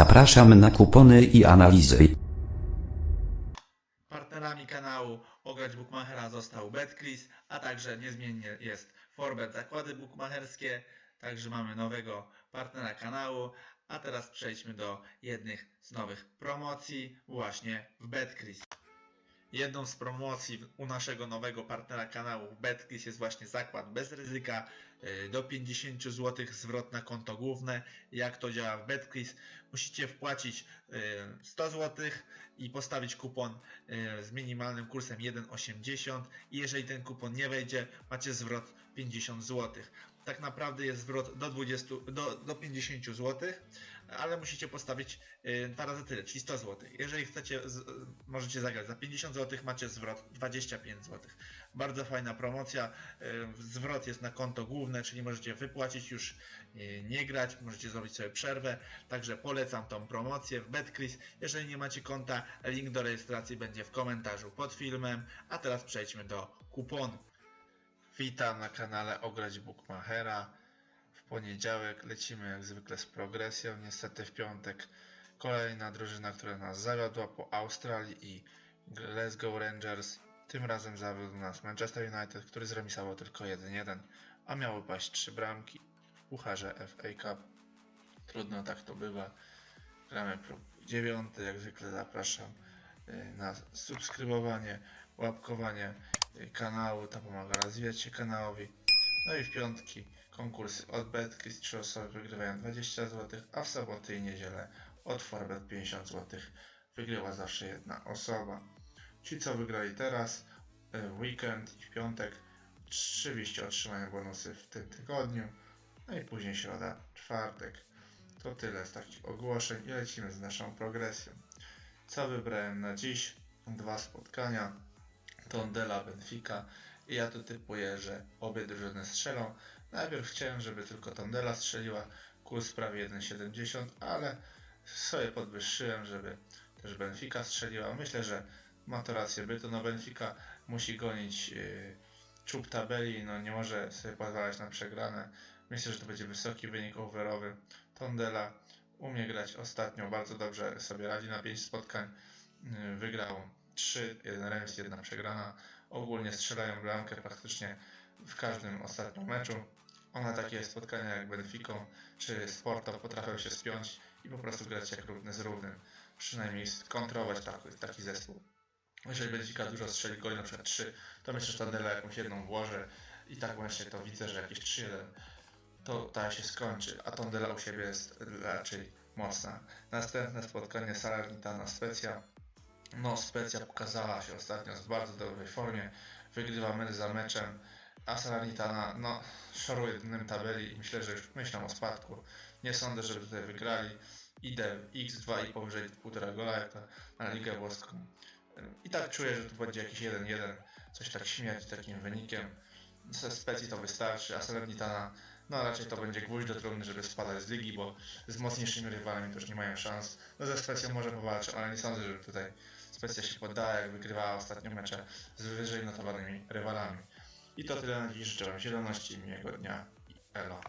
Zapraszam na kupony i analizy. Partnerami kanału Ograć Bookmachera został BetCris, a także niezmiennie jest Forbet Zakłady Bookmacherskie. Także mamy nowego partnera kanału. A teraz przejdźmy do jednych z nowych promocji właśnie w BetCris. Jedną z promocji u naszego nowego partnera kanału BetCris jest właśnie zakład bez ryzyka. Yy, Do 50 zł zwrot na konto główne. Jak to działa w BetCris? Musicie wpłacić yy, 100 zł i postawić kupon yy, z minimalnym kursem 1,80 i jeżeli ten kupon nie wejdzie, macie zwrot 50 zł. Tak naprawdę jest zwrot do 20, do, do 50 zł, ale musicie postawić dwa razy tyle, czyli 100 zł. Jeżeli chcecie, możecie zagrać za 50 zł, macie zwrot 25 zł. Bardzo fajna promocja. Zwrot jest na konto główne, czyli możecie wypłacić już, yy, nie grać, możecie zrobić sobie przerwę. Także polecam tą promocję w BetCris. Jeżeli nie macie konta, link do rejestracji będzie w komentarzu pod filmem. A teraz przejdźmy do kuponu. Witam na kanale Ograć Bookmachera. W poniedziałek lecimy jak zwykle z progresją. Niestety w piątek kolejna drużyna, która nas zawiodła po Australii i Glasgow Rangers. Tym razem zawiódł nas Manchester United, który zremisował tylko 1-1, a miało paść 3 bramki w pucharze FA Cup. Trudno, tak to bywa. Gramy próg dziewiąty, jak zwykle zapraszam y, na subskrybowanie, łapkowanie y, kanału, to pomaga rozwijać się kanałowi. No i w piątki konkursy od Betcris, 3 osoby wygrywają 20 zł, a w soboty i niedzielę od Forbet 50 zł wygrywa zawsze jedna osoba. Ci co wygrali teraz, y, w weekend i w piątek, oczywiście otrzymają bonusy w tym tygodniu, no i później środa, czwartek. To tyle z takich ogłoszeń i lecimy z naszą progresją. Co wybrałem na dziś? Dwa spotkania. Tondela, Benfica. I ja tu typuję, że obie drużyny strzelą. Najpierw chciałem, żeby tylko Tondela strzeliła. Kurs prawie 1,70, ale sobie podwyższyłem, żeby też Benfica strzeliła. Myślę, że ma to rację bytu. No Benfica musi gonić yy, czub tabeli, no nie może sobie pozwalać na przegrane. Myślę, że to będzie wysoki wynik overowy. Tondela umie grać ostatnio, bardzo dobrze sobie radzi na 5 spotkań. Yy, Wygrał 3, 1 remis, 1 przegrana. Ogólnie strzelają bramkę praktycznie w każdym ostatnim meczu. One takie spotkania jak Benficą czy Sporto potrafią się spiąć i po prostu grać jak równy z równym. Przynajmniej skontrować taki, taki zespół. Jeżeli Benfica dużo strzeli goli, na przykład 3, to myślę, że Tondela jakąś jedną włoży i tak właśnie to widzę, że jakieś 3-1 to ta się skończy, a Tondela u siebie jest raczej mocna. Następne spotkanie Salernitana Specja. No, Specja pokazała się ostatnio w bardzo dobrej formie. Wygrywa mecz za meczem, a Salernitana, no, szoruje dnem tabeli i myślę, że już myślą o spadku. Nie sądzę, żeby tutaj wygrali. Idę x2 i powyżej 1,5 gola, jak na Ligę Włoską. I tak czuję, że tu będzie jakiś 1-1, coś tak śmiać takim wynikiem. Ze Specji to wystarczy, a Salernitana no raczej to będzie gwóźdź do trumny, żeby spadać z ligi, bo z mocniejszymi rywalami już nie mają szans. No ze Specją może powalczy, ale nie sądzę, żeby tutaj Specja się poddała, jak wygrywała ostatnio mecze z wyżej notowanymi rywalami. I to tyle na dziś. Życzę Wam zieloności, miłego dnia i elo.